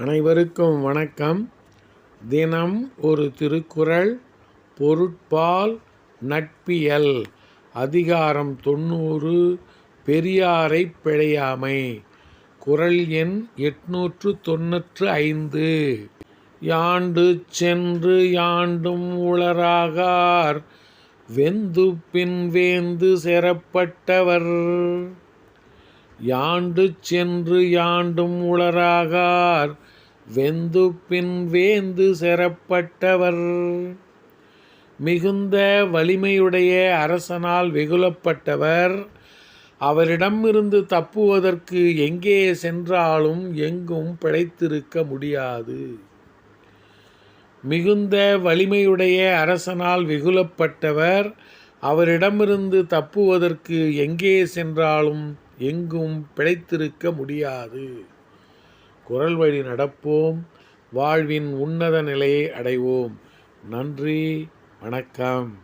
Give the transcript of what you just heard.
அனைவருக்கும் வணக்கம். தினம் ஒரு திருக்குறள் பொருட்பால் நட்பியல் அதிகாரம் தொண்ணூறு பெரியாரை பிழையாமை குரல் எண் எட்நூற்று தொன்னூற்று ஐந்து. யாண்டு சென்று யாண்டும் உளராகார் வெந்து பின் வேந்து செறப்பட்டவர். யாண்டு சென்று யாண்டும் உளராகார் வெந்து பின் வேந்து செறப்பட்டவர். மிகுந்த வலிமையுடைய அரசனால் வெகுலப்பட்டவர் அவரிடமிருந்து தப்புவதற்கு எங்கே சென்றாலும் எங்கும் பிழைத்திருக்க முடியாது. மிகுந்த வலிமையுடைய அரசனால் வெகுலப்பட்டவர் அவரிடமிருந்து தப்புவதற்கு எங்கே சென்றாலும் எங்கும் பிழைத்திருக்க முடியாது. குரல் வழி நடப்போம். வாழ்வின் உன்னத நிலையை அடைவோம். நன்றி. வணக்கம்.